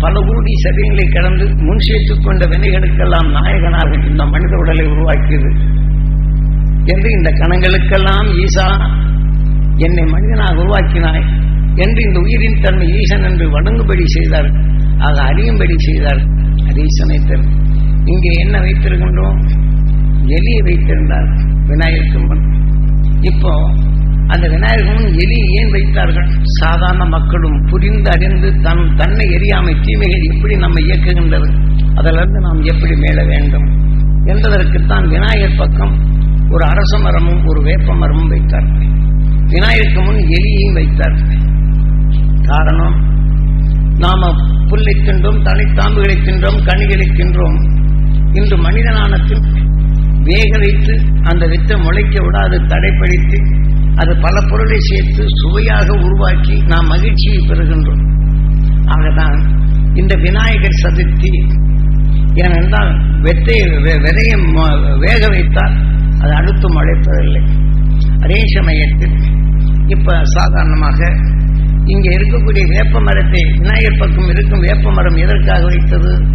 பல கூடி சரியங்களை கடந்து முன் சேர்த்துக் கொண்ட வினைகளுக்கெல்லாம் நாயகனாக இந்த மனித உடலை உருவாக்கியது. என்று இந்த கணங்களுக்கெல்லாம் ஈசா என்னை மனிதனாக உருவாக்கினாய் என்று இந்த உயிரின் தன்மை ஈசன் என்று வணங்கும்படி செய்தார். ஆக அறியும்படி செய்தார். அதே சமயத்தில் இங்கே என்ன வைத்திருக்கின்றோம்? எலியை வைத்திருந்தார் விநாயகர் முன் இப்போ அந்த விநாயகர் முன் ஏன் வைத்தார்கள்? சாதாரண மக்களும் புரிந்து அறிந்து தன் தன்னை எரியாமை தீமைகள் எப்படி நம்ம இயக்குகின்றது? அதிலிருந்து நாம் எப்படி மேல வேண்டும்? என்பதற்குத்தான் விநாயகர் பக்கம் ஒரு அரச மரமும் ஒரு வேப்ப மரமும் வைத்தார்கள் விநாயகருக்கு முன் எலியையும் வைத்தார்கள் காரணம் நாம புல்லை தின்றோம் தலைத்தாம்புகளை தின்றோம் கனிகளை தின்றோம். இன்று மனிதனான வேக வைத்து அந்த வித்தை முளைக்க விடாது தடைப்படுத்தி அது பல பொருளை சேர்த்து சுவையாக உருவாக்கி நாம் மகிழ்ச்சியை பெறுகின்றோம். ஆகதான் இந்த விநாயகர் சதுர்த்தி ஏனென்றால் வெத்தை வெ- விதையை ம- வேக வைத்தால் அது அடுத்து முளைப்பதில்லை அதே சமயத்தில் இப்ப சாதாரணமாக இங்க இருக்கக்கூடிய வேப்ப மரத்தை விநாயகர் பக்கம் இருக்கும் வேப்ப மரம் எதற்காக வைத்தது?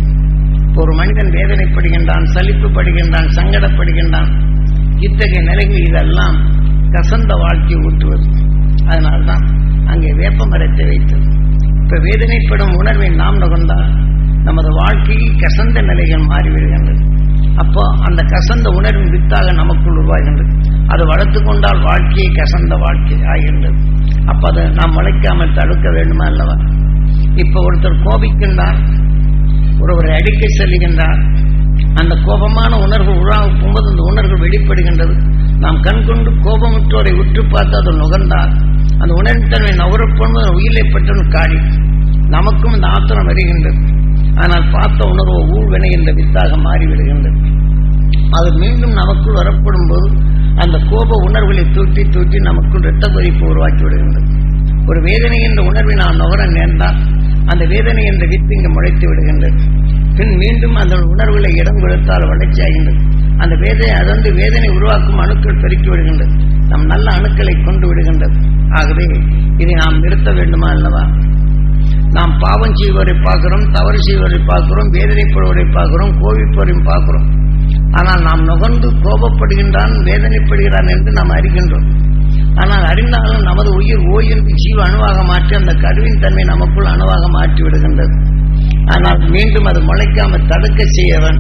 ஒரு மனிதன் வேதனைப்படுகின்றான் சலிப்புப்படுகின்றான் சங்கடப்படுகின்றான். இத்தகைய நிலைகள் இதெல்லாம் கசந்த வாழ்க்கை ஊற்றுவது அதனால்தான் அங்கே வேப்ப மரத்தை வைத்தது. இப்ப வேதனைப்படும் உணர்வை நாம் நுகர்ந்தால் நமது வாழ்க்கையில் கசந்த நிலைகள் மாறிவிடுகின்றது. அப்போ அந்த கசந்த உணர்வின் வித்தாக நமக்குள் உருவாகின்றது. அது வளர்த்து கொண்டால் வாழ்க்கையை கசந்த வாழ்க்கை ஆகின்றது. அப்ப அதை நாம் முளைக்காமல் தடுக்க வேண்டுமா அல்லவா? இப்ப ஒருத்தர் கோபிக்கின்றார் ஒருவரை அடிக்க செல்கின்றார் அந்த கோபமான உணர்வு உருவாகும் போது அந்த உணர்வு வெளிப்படுகின்றது. நாம் கண் கொண்டு கோபமுற்றோரை உற்று பார்த்து அதை நுகர்ந்தால் அந்த உணர்வின் தன்மை நுகரப்போது உயிரை பற்றன் காடி நமக்கும் இந்த ஆத்திரம் வருகின்றது. ஆனால் பார்த்த உணர்வு ஊழ்வினை என்ற வித்தாக மாறிவிடுகின்றது அது மீண்டும் நமக்குள் வரப்படும் போது அந்த கோப உணர்வுகளை தூட்டி தூட்டி நமக்குள் இரத்த கொதிப்பு உருவாக்கி விடுகின்றது. ஒரு வேதனை என்ற உணர்வை நாம் நுகர நேர்ந்தால் அந்த வேதனை என்ற வித்து இங்கு முளைத்து விடுகின்றது. பின் மீண்டும் அந்த உணர்வுகளை இடம் கொடுத்தால் வளர்ச்சி அந்த வேதனை வந்து வேதனை உருவாக்கும் அணுக்கள் பெருக்கி விடுகின்றது. நம் நல்ல அணுக்களை கொண்டு விடுகின்றது. ஆகவே இதை நாம் நிறுத்த வேண்டுமா அல்லவா? நாம் பாவம் செய்வரை பார்க்கிறோம் தவறு செய்வரை பார்க்கிறோம் வேதனைப்படுவரை பார்க்கிறோம் கோவிப்பவரையும் பார்க்கிறோம். ஆனால் நாம் நுகர்ந்து கோபப்படுகின்றான் வேதனைப்படுகிறான் என்று நாம் அறிகின்றோம். ஆனால் அறிந்தாலும் நமது உயிர் ஓய் ஜீவ அணுவாக மாற்றி அந்த கருவின் தன்மை நமக்குள் அணுவாக மாற்றி விடுகின்றது. ஆனால் மீண்டும் அது முளைக்காமல் தடுக்க செய்யவன்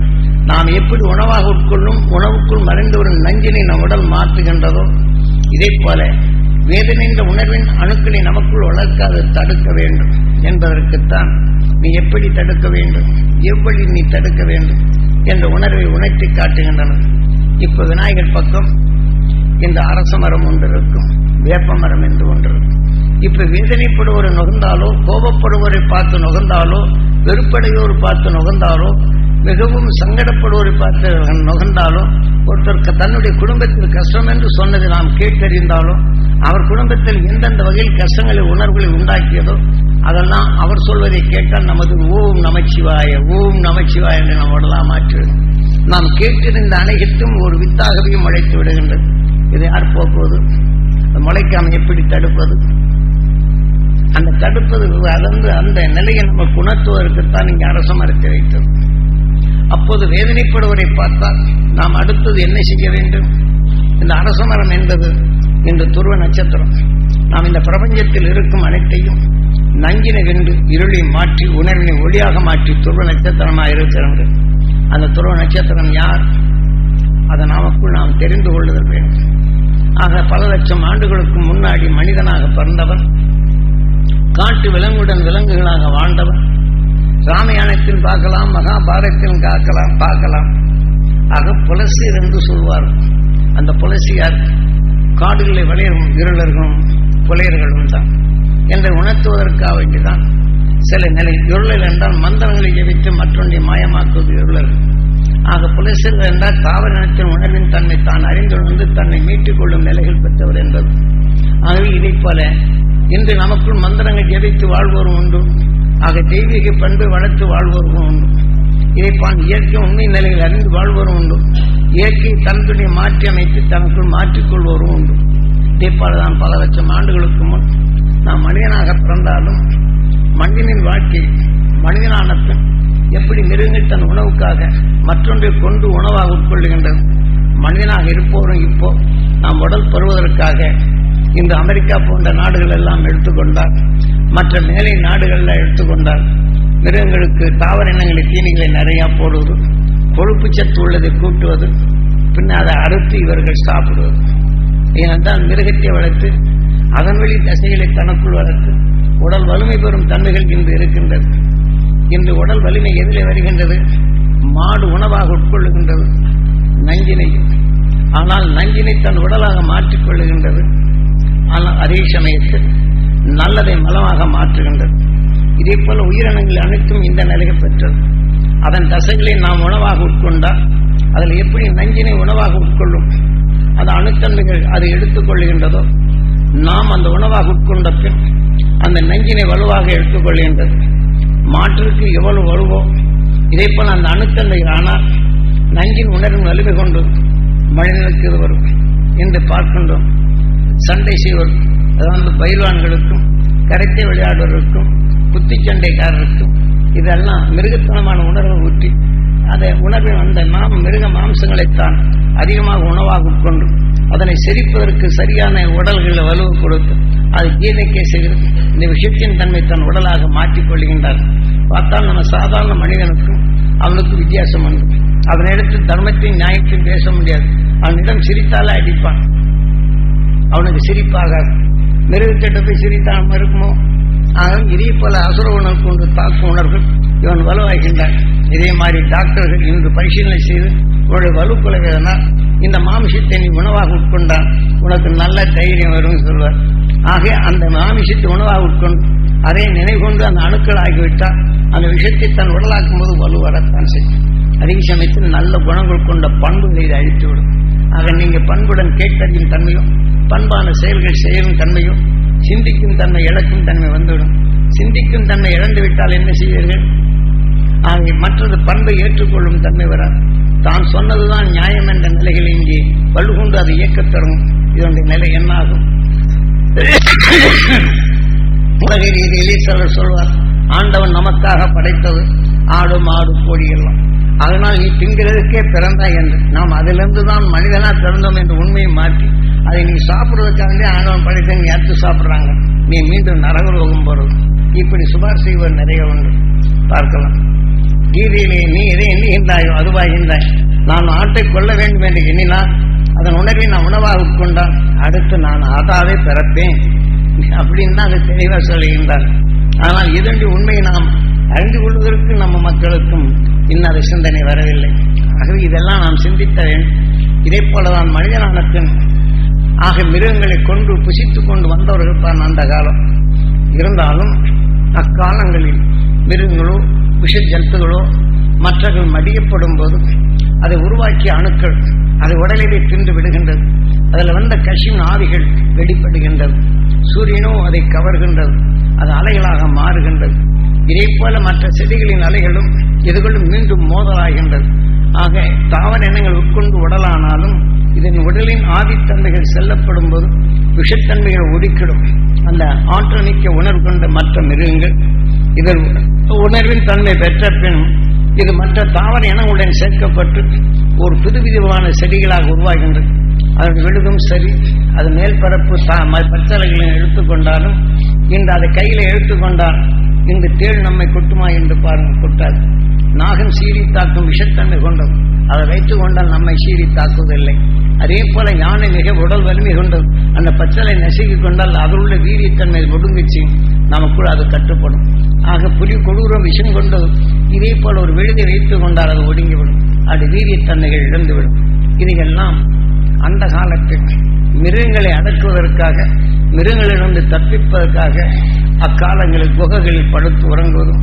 நாம் எப்படி உணவாக உட்கொள்ளும் உணவுக்குள் மறைந்து வரும் நஞ்சினை நம் உடல் மாற்றுகின்றதோ இதே போல வேதனை என்ற உணர்வின் அணுக்களை நமக்குள் வளர்க்காது தடுக்க வேண்டும் என்பதற்குத்தான் நீ எப்படி தடுக்க வேண்டும் எவ்வளி நீ தடுக்க வேண்டும் என்ற உணர்வை உணர்த்தி காட்டுகின்றனர் இப்ப விநாயகர் பக்கம் இந்த அரச மரம் ஒன்று இருக்கும் வேப்ப மரம் என்று ஒன்று இருக்கும். இப்ப வேதனைப்படுவோரை நுகர்ந்தாலோ கோபப்படுவோரை பார்த்து நுகர்ந்தாலோ வெறுப்படையோர் பார்த்து நுகர்ந்தாலோ மிகவும் சங்கடப்படுவோரை பார்த்து நுகர்ந்தாலும் ஒருத்தருக்கு தன்னுடைய குடும்பத்தில் கஷ்டம் என்று சொன்னதை நாம் கேட்டறிந்தாலும் அவர் குடும்பத்தில் எந்தெந்த வகையில் கஷ்டங்களை உணர்வுகளை உண்டாக்கியதோ அதெல்லாம் அவர் சொல்வதை கேட்டால் நமது ஓம் நமச்சிவாய ஓம் நமச்சிவாய என்று நாம் உடலாம் மாற்றிவிடும் நாம் கேட்டிருந்த அனைத்தும் ஒரு வித்தாகவே முளைத்து விடுகின்றது. இதை யார் போக்குவது முளைக்காமல் முளைக்காம எப்படி தடுப்பது? அந்த தடுப்பது அளந்து அந்த நிலையை நமக்கு உணர்த்துவதற்குத்தான் இங்கே அரசு மறுத்து வைத்தது அப்போது வேதனைப்படுவரை பார்த்தால் நாம் அடுத்தது என்ன செய்ய வேண்டும்? இந்த அரசமரம் என்பது இந்த துருவ நட்சத்திரம். நாம் இந்த பிரபஞ்சத்தில் இருக்கும் அனைத்தையும் நஞ்சினை வென்று இருளை மாற்றி உணர்வினை ஒளியாக மாற்றி துருவ நட்சத்திரமாக இருக்கிறது அந்த துருவ நட்சத்திரம் யார்? அதை நாமக்குள் நாம் தெரிந்து கொள்ளுதல் வேண்டும். ஆக பல லட்சம் ஆண்டுகளுக்கு முன்னாடி மனிதனாக பிறந்தவன் காட்டு விலங்குடன் விலங்குகளாக வாழ்ந்தவன் ராமாயணத்தில் பார்க்கலாம் மகாபாரத்தில் காக்கலாம் பார்க்கலாம். ஆக புலசியர் என்று சொல்வார். அந்த புலசியார் காடுகளில் விளையும் இருளர்களும் புலையர்களும் தான். என்று உணர்த்துவதற்காக வேண்டிதான். சில நிலை இருளல் என்றால் மந்திரங்களை எவித்து மற்றொன்றை மாயமாக்குவது இருளர்கள் ஆக புலசியர்கள் என்றால் தாவர இனத்தின் உணர்வின் தன்னை தான். அறிந்துணர்ந்து தன்னை மீட்டுக் கொள்ளும் நிலைகள் பெற்றவர் என்பது. ஆகவே இதைப் போல இன்று நமக்குள் மந்திரங்கள் ஜெபித்து வாழ்வோரும் உண்டு. ஆக தெய்வீக பண்பை வளர்த்து வாழ்வோரும் உண்டு. இதைப்பான் இயற்கை உண்மை நிலையில் அறிந்து வாழ்வோரும் உண்டு. இயற்கை தன்னுடைய மாற்றி அமைத்து தனக்குள் மாற்றிக்கொள்வோரும் உண்டு. இதைப்பால்தான் பல லட்சம் ஆண்டுகளுக்கு முன் நாம் மனிதனாக பிறந்தாலும் மனிதனின் வாழ்க்கை மனிதனான பின் எப்படி மிருகங்கள் தன் உணவுக்காக மற்றொன்றை கொண்டு உணவாக உட்கொள்ளுகின்றது மனிதனாக இருப்போரும் இப்போ நாம் உடல் பெறுவதற்காக இந்த அமெரிக்கா போன்ற நாடுகள் எல்லாம் எடுத்துக்கொண்டார் மற்ற மேலை நாடுகளில் எடுத்துக்கொண்டால் மிருகங்களுக்கு தாவர இனங்களை தீனிகளை நிறையா போடுவது கொழுப்பு சத்து உள்ளதை கூட்டுவது பின்னர் அதை அறுத்து இவர்கள் சாப்பிடுவது. ஏனென்றால் மிருகத்தை வளர்த்து அதன் வழி தசைகளை தனக்குள் வளர்த்து உடல் வலிமை பெறும் தன்மைகள் இன்று இருக்கின்றது. இன்று உடல் வலிமை எதிலே வருகின்றது மாடு உணவாக உட்கொள்ளுகின்றது நஞ்சினை. ஆனால் நஞ்சினை தன் உடலாக மாற்றிக்கொள்ளுகின்றது ஆனால் அதே சமயத்தில் நல்லதை மலமாக மாற்றுகின்றது. இதே போல உயிரினங்கள் அனைத்தும் இந்த நிலையை பெற்றது. அதன் தசைகளை நாம் உணவாக உட்கொண்டால் அதில் எப்படி நஞ்சினை உணவாக உட்கொள்ளும் அது அணுத்தன்மைகள் அது எடுத்துக்கொள்கின்றதோ நாம் அந்த உணவாக உட்கொண்ட பின் அந்த நஞ்சினை வலுவாக எடுத்துக்கொள்கின்றது மாற்றிற்கு எவ்வளவு வலுவோ இதே போல் அந்த அணுத்தன்மைகள் ஆனால் நஞ்சின் உணர்வு வலிமை கொண்டு மனிதனுக்கு இது வரும் என்று பார்க்கின்றோம். சண்டை செய்வர் அதாவது பயில்வான்களுக்கும் கரைத்தை விளையாடுவதற்கும் குத்திச்சண்டைக்காரருக்கும் இதெல்லாம் மிருகத்தனமான உணர்வை ஊற்றி அதை உணர்வின் அந்த மாம் மிருக மாம்சங்களைத்தான் அதிகமாக உணவாக உட்கொண்டு அதனை செரிப்பதற்கு சரியான உடல்களில் வலுவு கொடுத்து அது கீதைக்கே செய்து இந்த விஷயத்தின் தன்மை தன் உடலாக மாற்றிக்கொள்கின்றார் பார்த்தால் நம்ம சாதாரண மனிதனுக்கும் அவனுக்கு வித்தியாசம் உண்டு. அவனிடத்து தர்மத்தையும் நியாயத்தையும் பேச முடியாது. அவனிடம் சிரித்தாலே அடிப்பான். அவனுக்கு சிரிப்பாகாது. மிருகத்திட்ட போய் சிரித்தான் இருக்குமோ? ஆக இதே போல அசுர உணர்வு கொண்டு தாக்கும் உணர்வு இவன் வலுவாகின்றான் இதே மாதிரி டாக்டர்கள் இன்று பரிசீலனை செய்து உன்னுடைய வலுக்குலைவதனால் இந்த மாமிசத்தை நீ உணவாக உட்கொண்டான் உனக்கு நல்ல தைரியம் வரும் சொல்வார். ஆக அந்த மாமிசத்தை உணவாக உட்கொண்டு அதை நினைவுகொண்டு அந்த அணுக்கள் ஆகிவிட்டால் அந்த விஷயத்தை தன் உடலாக்கும் போது வலுவரத்தான் செய்யும். அதே சமயத்தில் நல்ல குணங்கள் கொண்ட பண்புகளை இதை அழித்துவிடும். ஆக நீங்கள் பண்புடன் கேட்கறியின் தன்மையும் பண்பான செயல்கள் செய்யும் தன்மையும் சிந்திக்கும் தன்மை இழக்கும் தன்மை வந்துவிடும். சிந்திக்கும் தன்மை இழந்து விட்டால் என்ன செய்வீர்கள்? ஆகிய மற்றது பண்பை ஏற்றுக்கொள்ளும் தன்மை வராது. தான் சொன்னதுதான் நியாயம் என்ற நிலைகள் இங்கே வலுகொண்டு அதை இயக்கத் தொடங்கும். இதனுடைய நிலை என்னாகும்? உலக ரீதியிலே சிலர் சொல்வார் ஆண்டவன் நமக்காக படைத்தது ஆடு மாடு கோடி எல்லாம் அதனால் நீ திங்கிறதுக்கே பிறந்தாய் என்று. நாம் அதிலிருந்து தான் மனிதனா பிறந்தோம் என்று உண்மையை மாற்றி அதை நீ சாப்பிடுவதற்காகவே ஆணவம் படைத்த நீ எடுத்து சாப்பிட்றாங்க. நீ மீண்டும் நரகரோகம் போறது இப்படி சுபார் செய்வர் நிறைய உண்டு. பார்க்கலாம். கீதையிலே நீ எதை எண்ணுகின்றாயோ அதுவாகின்றாய் நான் ஆட்டை கொள்ள வேண்டும் என்று எண்ணினால் அதன் உணர்வை நான் உணவாக உட்கொண்டால் அடுத்து நான் ஆதாவே பிறப்பேன். அப்படின்னு தான் அதை தெளிவாக சொல்லுகின்றார். ஆனால் இதன்றி உண்மையை நாம் அறிந்து கொள்வதற்கு நம்ம மக்களுக்கும் இன்னும் அது சிந்தனை வரவில்லை. ஆகவே இதெல்லாம் நாம் சிந்தித்த வேண்டும் இதே போலதான் மனிதனான பின் ஆக மிருகங்களை கொண்டு புசித்துக் கொண்டு வந்தவர்கள் தான் அந்த காலம். இருந்தாலும் அக்காலங்களில் மிருகங்களோ விஷ ஜந்துகளோ மற்றவர்கள் மடியப்படும் போது அதை உருவாக்கிய அணுக்கள் அதை உடலிலே தின்று விடுகின்றது. அதில் வந்த கசின் ஆவிகள் வெளிப்படுகின்றது. சூரியனோ அதை கவர்கின்றது. அது அலைகளாக மாறுகின்றது. இதே போல மற்ற செடிகளின் அலைகளும் எதுகளும் மீண்டும் மோதலாகின்றது. ஆக தாவர இனங்கள் உட்கொண்டு உடலானாலும் இதன் உடலின் ஆதித்தன்மைகள் செல்லப்படும் போது விஷத்தன்மைகள் ஒடுக்கிடும். அந்த ஆற்றமிக்க உணர்வு கொண்ட மற்ற மிருகங்கள் இதன் உணர்வின் தன்மை பெற்ற பின் இது மற்ற தாவர இனங்களுடன் சேர்க்கப்பட்டு ஒரு புதுவிதமான செடிகளாக உருவாகின்றது அதன் விழுதும் சரி அது மேல் பரப்பு எடுத்துக்கொண்டாலும் இன்று அதை கையில் எடுத்துக்கொண்டால் இன்று தேள் நம்மை கொட்டுமா என்று பாருங்கள் கொட்டாது. நாகம் சீரி தாக்கும் விஷத்தன்மை கொண்டது. அதை வைத்துக் கொண்டால் நம்மை சீறி தாக்குவதில்லை. அதே போல யானை மிக உடல் வலிமை கொண்டது அந்த பச்சலை நசுக்கிக் கொண்டால் அதில் உள்ள வீரியத்தன்மை ஒடுங்குச்சு. நமக்குள் அது கட்டுப்படும். ஆக புலி கொடூரம் விஷம் கொண்டது இதே போல ஒரு விழுதை வைத்துக் கொண்டால் அது ஒடுங்கிவிடும். அது வீரியத்தன்மைகள் இழந்துவிடும். இதையெல்லாம் அந்த காலத்தில் மிருகங்களை அடக்குவதற்காக மிருகங்களிலிருந்து தப்பிப்பதற்காக அக்காலங்களில் குகைகளில் படுத்து உறங்குவதும்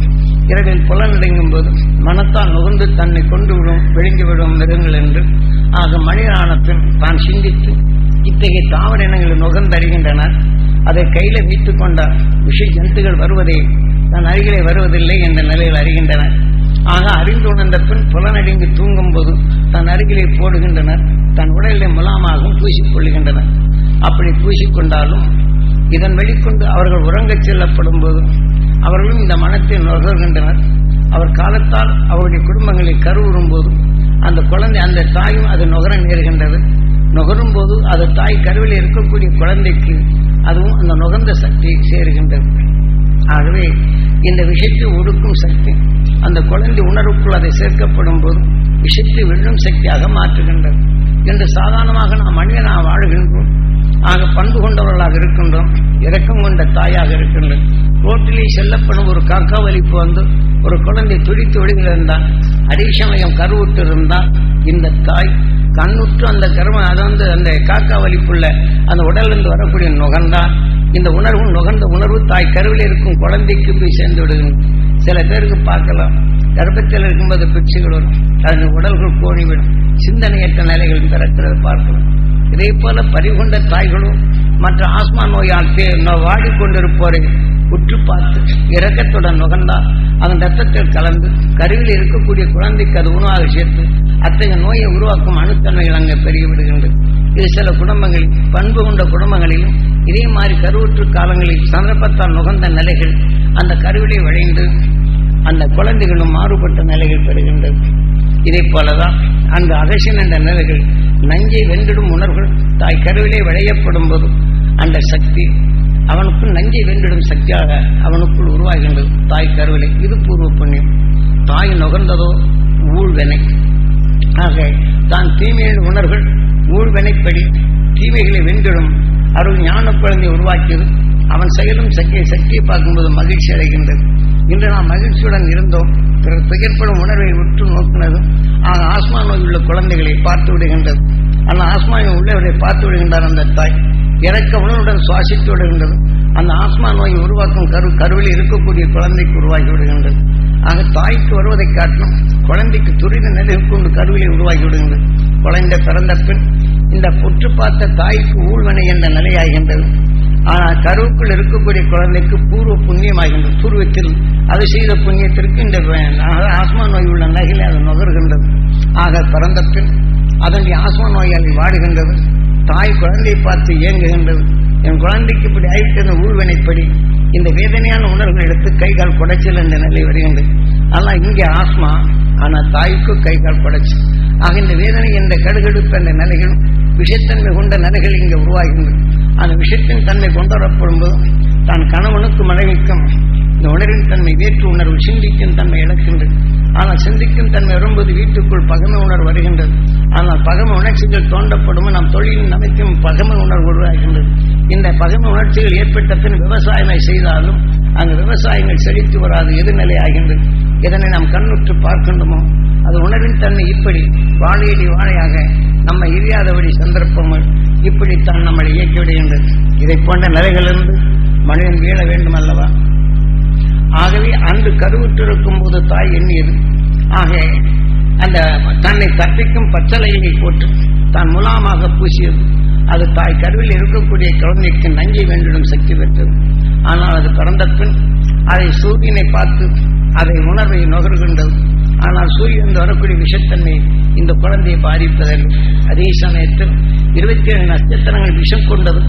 இரவில் புலனடைங்கும் போது மனத்தால் நுகர்ந்து தன்னை கொண்டு விடும் விழுங்கிவிடும் மிருகங்கள் என்று ஆக மனிதனான தான் சிந்தித்து இத்தகைய தாவர இனங்களை நுகர்ந்தறிகின்றனர் அதை கையில வைத்துக் கொண்ட விஷ ஜந்துகள் வருவதை தன் அருகிலே வருவதில்லை என்ற நிலையில் அறிகின்றனர். ஆக அறிந்து உணர்ந்த பின் புலனடைந்து தூங்கும் போது தன் அருகிலே போடுகின்றனர். தன் உடலிலே முலாமாகவும் பூசிக்கொள்ளுகின்றனர் அப்படி பூசிக்கொண்டாலும் இதன் வெளிக்கொண்டு அவர்கள் உறங்கச் செல்லப்படும் போது அவர்களும் இந்த மனத்தை நுகர்கின்றனர். அவர் காலத்தால் அவருடைய குடும்பங்களை கருவுறும் போது அந்த குழந்தை அந்த தாயும் அது நுகர நேர்கின்றது. நுகரும் போது அது தாய் கருவில் இருக்கக்கூடிய குழந்தைக்கு அதுவும் அந்த நுகர்ந்த சக்தி சேருகின்றது. ஆகவே இந்த விஷயத்தை ஒடுக்கும் சக்தி அந்த குழந்தை உணர்வுக்குள் அதை சேர்க்கப்படும் போது விஷயத்தை வெல்லும் சக்தியாக மாற்றுகின்றது. என்று சாதாரணமாக நாம் மனிதனாக வாழ்கின்றோம். ஆக பண்பு கொண்டவர்களாக இருக்கின்றோம். இரக்கம் கொண்ட தாயாக இருக்கின்றோம். ரோட்டிலே செல்லப்படும் ஒரு காக்கா வலிப்பு வந்து ஒரு குழந்தை துடித்து விடுகிறான் அதே சமயம் கருவுட்டு இருந்தால் இந்த தாய் கண்ணுற்று அந்த கரும அது வந்து அந்த காக்கா வலிப்புள்ள அந்த உடலிருந்து வரக்கூடிய நுகர்ந்தால் இந்த உணர்வு நுகர்ந்த உணர்வு தாய் கருவில் இருக்கும் குழந்தைக்கு போய் சேர்ந்து விடுகிறது சில பேருக்கு பார்க்கலாம். கர்ப்பத்தில் இருக்கும்போது பிச்சுகள் வரும். அதன் உடல்கள் கோணிவிடும். சிந்தனையற்ற நிலைகள் பிறக்கிறது பார்க்கலாம். இதே போல பறிகொண்ட தாய்களும் மற்ற ஆஸ்மா நோயால் வாடிக்கொண்டிருப்போரை உற்று பார்த்து இரக்கத்துடன் நுகர்ந்தால் அதன் ரத்தத்தில் கலந்து கருவில் இருக்கக்கூடிய குழந்தைக்கு அது உணவாக சேர்த்து அத்தகைய நோயை உருவாக்கும் அணுத்தன்மைகள் அங்கே பெருகி விடுகின்றது. இது சில குடும்பங்களில் பண்பு கொண்ட குடும்பங்களிலும் இதே மாதிரி கருவுற்று காலங்களில் சந்தர்ப்பத்தால் நுகர்ந்த நிலைகள் அந்த கருவிலே விளைந்து அந்த குழந்தைகளும் மாறுபட்ட நிலைகள் பெறுகின்றது. இதை போலதான் அந்த அகசின் என்ற நிலைகள் நஞ்சை வென்றிடும் உணர்வுகள் தாய் கருவிலே விளையப்படும் போது அந்த சக்தி அவனுக்குள் நஞ்சை வென்றிடும் சக்தியாக அவனுக்குள் உருவாகின்றது. தாய் கருவிலே இது பூர்வ புண்ணியம். தாய் நுகர்ந்ததோ ஊழ்வெனை. ஆக தான் தீமையின் உணர்வுகள் ஊழ்வெனைப்படி தீமைகளை வென்றிடும் அருள் ஞான குழந்தை உருவாக்கியது. அவன் செயலும் சக்தியை சக்தியை பார்க்கும்போது மகிழ்ச்சி அடைகின்றது. இன்று நாம் மகிழ்ச்சியுடன் இருந்தோம். பிறர் திகழ்ப்படும் உணர்வை உற்று நோக்கினதும் ஆக ஆஸ்மா நோய் உள்ள குழந்தைகளை பார்த்து விடுகின்றது. ஆனால் ஆஸ்மாவின் உள்ளவரை பார்த்து விடுகின்றார் அந்த தாய். இறக்க உணர்வுடன் சுவாசித்து விடுகின்றது. அந்த ஆஸ்மா நோயை உருவாக்கும் கரு கருவில் இருக்கக்கூடிய குழந்தைக்கு உருவாகி விடுகின்றது. ஆக தாய்க்கு வருவதைக் காட்டிலும் குழந்தைக்கு துரித நிலை கொண்டு கருவிலை உருவாகி விடுகின்றது. குழந்தை பிறந்த பின் இந்த புற்று பார்த்த தாய்க்கு ஊழ்வனை என்ற நிலையாகின்றது. ஆனால் கருவுக்குள் இருக்கக்கூடிய குழந்தைக்கு பூர்வ புண்ணியமாகின்றது பூர்வத்தில் அது செய்த புண்ணியத்திற்கு இந்த ஆஸ்மா நோய் உள்ள நிலைகளை அது நுகர்கின்றது. ஆக பிறந்த பின் அதனுடைய ஆஸ்மா நோயாளி வாடுகின்றது. தாய் குழந்தையை பார்த்து இயங்குகின்றது. என் குழந்தைக்கு இப்படி ஆயிட்டது ஊழ்வினைப்படி இந்த வேதனையான உணர்வுகள் எடுத்து கை கால் குடைச்சல் என்ற நிலை வருகின்றது. ஆனால் இங்கே ஆஸ்மா ஆனால் தாய்க்கு கை கால் குடைச்சல். ஆக இந்த வேதனை என்ற கடுகடுப்பு என்ற நிலைகள் விஷத்தன்மை கொண்ட நிலைகள் இங்கே உருவாகின்றது. அந்த விஷத்தின் தன்மை கொண்டு வரப்படும் போது தான் கணவனுக்கும் மனைவிக்கும் இந்த உணர்வின் தன்மை வேற்று உணர்வு சிந்திக்கும் தன்மை இழக்கின்றது. ஆனால் சிந்திக்கும் தன்மை வரும்போது வீட்டுக்குள் பகமை உணர்வு வருகின்றது. ஆனால் பகமை உணர்ச்சிகள் தோண்டப்படும் நம் தொழிலின் அமைக்கும் பகமை உணர்வு உருவாகின்றது. இந்த பகமை உணர்ச்சிகள் ஏற்பட்ட பின் விவசாயமை செய்தாலும் அங்கு விவசாயங்கள் செழித்து வராது எதிர்நிலை ஆகின்றது. இதனை நாம் கண்ணுற்று பார்க்கின்றோமோ அது உணர்வின் தன்மை இப்படி. வாழையடி வாழையாக நம்ம இரியாதபடி சந்தர்ப்பங்கள் இப்படித்தான் நம்மளை இயக்கிவிடுகின்றது இதை போன்ற நிலைகளிலிருந்து மனிதன் வீழ வேண்டும் அல்லவா ஆகவே அன்று கருவுற்றிருக்கும் போது தாய் எண்ணியது. ஆக அந்த தன்னை தப்பிக்கும் பச்சளையை போட்டு தான் முலாமாக பூசியது. அது தாய் கருவில் இருக்கக்கூடிய குழந்தைக்கு நஞ்சை வேண்டிடும் சக்தி பெற்றது. ஆனால் அது பிறந்த பின் அதை சூரியனை பார்த்து அதை உணர்வை நுகர்கின்றது. ஆனால் சூரியன் வரக்கூடிய விஷத்தன்மை இந்த குழந்தையை பாதிப்பதில் அதே சமயத்தில் இருபத்தி ஏழு நட்சத்திரங்கள் விஷம் கொண்டது.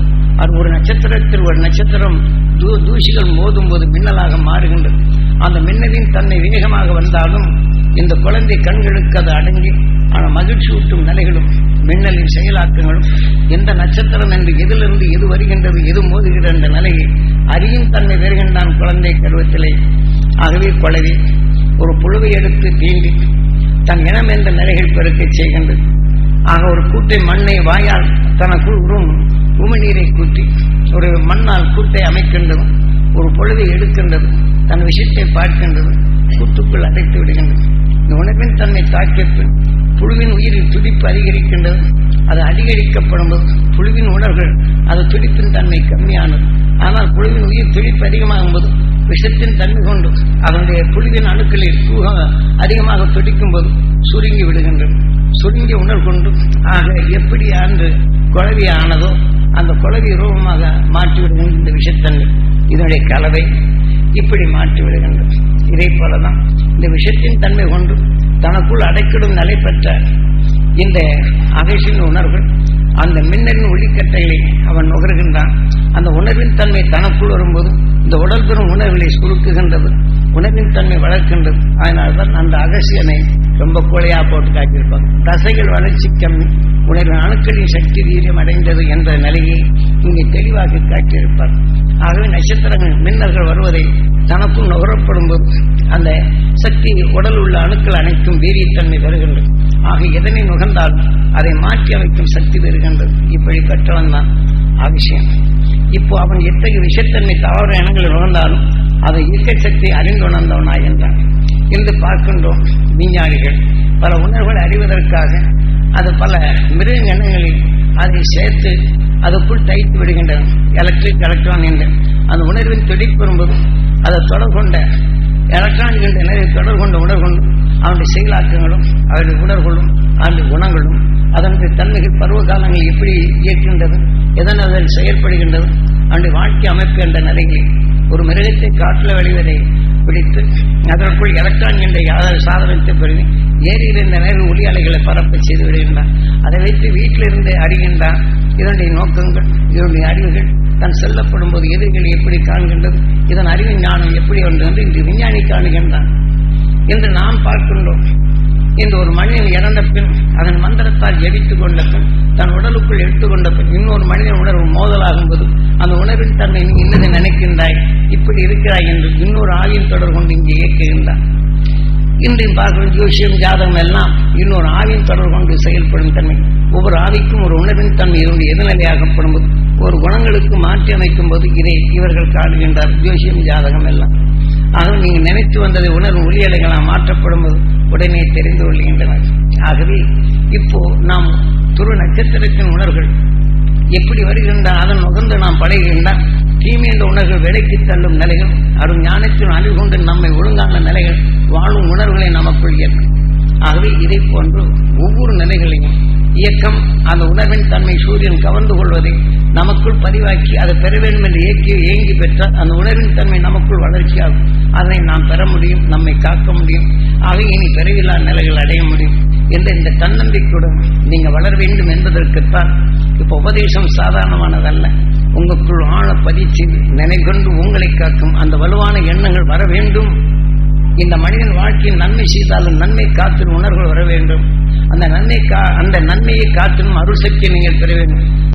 அது ஒரு நட்சத்திரத்தில் ஒரு நட்சத்திரம் தூ தூசிகள் மோதும் போது மின்னலாக மாறுகின்றது. அந்த மின்னலின் தன்னை வேகமாக வந்தாலும் இந்த குழந்தை கண்களுக்கு அது அடங்கி ஆனால் மகிழ்ச்சி ஊட்டும் நிலைகளும் மின்னலின் செயலாக்கங்களும் எந்த நட்சத்திரம் என்று எதிலிருந்து எது வருகின்றது எது மோதுகிறது என்ற நிலையை அறியும் தன்மை வருகின்றான் குழந்தை கருவத்திலே ஆகவே குழவி ஒரு புழுவை எடுத்து தீண்டி தன் இனம் என்ற நிலைகள் பெருக்கச் செய்கின்றது. ஆக ஒரு கூட்டை மண்ணை வாயால் தனக்குள் உறும் உமிநீரை கூட்டி ஒரு மண்ணால் கூட்டை அமைக்கின்றது. ஒரு பொழுதை எடுக்கின்றது. தன் விஷயத்தை பார்க்கின்றது. கூட்டுக்குள் அடைத்து விடுகின்றது. இந்த உணவின் தன்னை தாக்கிய புழுவின் உயிரில் துடிப்பு அதிகரிக்கின்றது. அது அதிகரிக்கப்படும் போது புழுவின் உணர்வுகள் அது துடிப்பின் தன்மை கம்மியானது. ஆனால் புழுவின் உயிர் துடிப்பு அதிகமாகும் போது விஷத்தின் தன்மை கொண்டு அதனுடைய புழுவின் அணுக்களில் தூக அதிகமாக துடிக்கும் போது சுருங்கி விடுகின்றது. சுருங்கி உணர்வு கொண்டு ஆக எப்படி அன்று குழவி ஆனதோ அந்த குழவி ரூபமாக மாற்றிவிடுகின்ற இந்த விஷத்தன்மை இதனுடைய கலவை இப்படி மாற்றி விடுகின்றது. இதே போலதான் இந்த விஷத்தின் தன்மை கொண்டு தனக்குள் அடைக்கிடும் நிலை பெற்ற இந்த அகைசின் உணர்வுகள் அந்த மின்னலின் ஒளிக்கட்டைகளை அவன் நுகர்கின்றான். அந்த உணர்வின் தன்மை தனக்குள் வரும்போது இந்த உடல் பெறும் உணர்வுகளை சுருக்குகின்றது உணர்வின் தன்மை வளர்க்கின்றது. அதனால்தான் அந்த அகசியனை ரொம்ப கோழையா போட்டு காட்டியிருப்பாங்க. தசைகள் வளர்ச்சி கம்மி உணர்வின் அணுக்களின் சக்தி வீரியம் அடைந்தது என்ற நிலையை இங்கே தெளிவாக காட்டியிருப்பார். ஆகவே நட்சத்திரங்கள் மின்னல்கள் வருவதை தனக்கும் நுகரப்படும் போது அந்த சக்தி உடல் உள்ள அணுக்கள் அனைத்தும் வீரியத்தன்மை வருகின்றது ஆக எதனை நுகர்ந்தால் அதை மாற்றி அமைக்கும் சக்தி பெறுகின்றது. இப்படி கற்றவன் தான் அவசியம் இப்போ அவன் எத்தகைய விஷத்தன்மை தவற இனங்களில் நுகர்ந்தாலும் அதை இயற்கை சக்தி அறிந்து உணர்ந்தவனா என்றான். இன்று பார்க்கின்றோம் விஞ்ஞானிகள். பல உணர்வுகளை அறிவதற்காக அது பல மிருக இனங்களில் அதை சேர்த்து அதுக்குள் தைத்து விடுகின்றன. எலக்ட்ரிக் எலக்ட்ரான் என்று. அந்த உணர்வின் துடிப்பு வரும்போது அதை தொடர்கொண்ட எலக்ட்ரான்கள் நிறைய தொடர்பு கொண்ட அவனுடைய செயலாக்கங்களும் அவருடைய உணர்வுகளும் அவருடைய குணங்களும் அதனுடைய தன்மைகள் பருவ காலங்கள் எப்படி இயக்கின்றது எதன் அதில் செயல்படுகின்றது அவனுடைய வாழ்க்கை அமைப்பு என்ற நிலையில் ஒரு மிருகத்தை காட்டில் வெளிவதை பிடித்து அதற்குள் எலக்ட்ரான் என்ற சாதனத்தை பெருவி ஏரியில் இருந்த நேரம் ஒளி அலைகளை பரப்ப செய்து விடுகின்றான். அதை வைத்து வீட்டில் இருந்து அறிகின்றான் இதனுடைய நோக்கங்கள் இதனுடைய அறிவுகள் தன் செல்லப்படும் போது எதிர்களை எப்படி காண்கின்றது இதன் அறிவு ஞானம் எப்படி ஒன்று என்று இன்று விஞ்ஞானி காணுகின்றான். என்று நாம் பார்க்கின்றோம். இந்த ஒரு மனிதன் இறந்த பின் அதன் மந்திரத்தால் எரித்துக் கொண்ட பின் தன் உடலுக்குள் எடுத்துக்கொண்ட பின் இன்னொரு மனிதன் உணர்வு மோதலாகும் போது அந்த உணர்வின் தன்மை நீ இன்னதை நினைக்கின்றாய்? இப்படி இருக்கிறாய் என்று இன்னொரு ஆவியின் தொடர் கொண்டு இங்கே இயக்குகின்றான் இன்று பார்க்கும் ஜோசியம் ஜாதகம் எல்லாம் இன்னொரு ஆவியின் தொடர் கொண்டு செயல்படும் தன்மை. ஒவ்வொரு ஆவிக்கும் ஒரு உணர்வின் தன்மை இருந்து எதிர்நிலையாகப்படும் போது ஒரு குணங்களுக்கு மாற்றி அமைக்கும் போது இதை இவர்கள் காடுகின்றார் ஜோசியம் ஜாதகம் எல்லாம். அதுவும் நீங்கள் நினைத்து வந்தது உணர்வு ஒளியலைகளாக மாற்றப்படும் போது உடனே தெரிந்து கொள்கின்றனர். ஆகவே இப்போ நாம் துரு நட்சத்திரத்தின் உணர்வுகள் எப்படி வருகின்ற அதன் நுகர்ந்து நாம் பழகின்றால் தீமை என்ற உணர்வுகள் விலைக்கு தள்ளும் நிலைகள் அரும் ஞானத்தின் அறிவு கொண்டு நம்மை ஒழுங்கான நிலைகள் வாழும் உணர்வுகளை நமக்குள் இயக்கும். ஆகவே இதை போன்று ஒவ்வொரு நிலைகளையும் இயக்கம் அந்த உணர்வின் தன்மை சூரியன் கவர்ந்து கொள்வதை நமக்குள் பதிவாக்கி அதை பெற வேண்டும் என்று இயக்கி ஏங்கி பெற்றால் அந்த உணர்வின் தன்மை நமக்குள் வளர்ச்சியாகும். அதனை நாம் பெற முடியும் நம்மை காக்க முடியும். ஆக இனி பிறவில்லா நிலைகள் அடைய முடியும் என்ற இந்த தன்னம்பிக்கையுடன் நீங்கள் வளர வேண்டும் என்பதற்குத்தான் இப்போ உபதேசம் சாதாரணமானதல்ல. உங்களுக்குள் ஆழ பதிச்சு நினைகொண்டு உங்களை காக்கும் அந்த வலுவான எண்ணங்கள் வர வேண்டும். இந்த மனிதன் வாழ்க்கையில் நன்மை செய்தாலும் நன்மை காத்தின் உணர்வுகள் வர வேண்டும். அந்த நன்மை கா அந்த நன்மையை காத்தினும் அருள் சக்தியை நீங்கள் பெற வேண்டும்.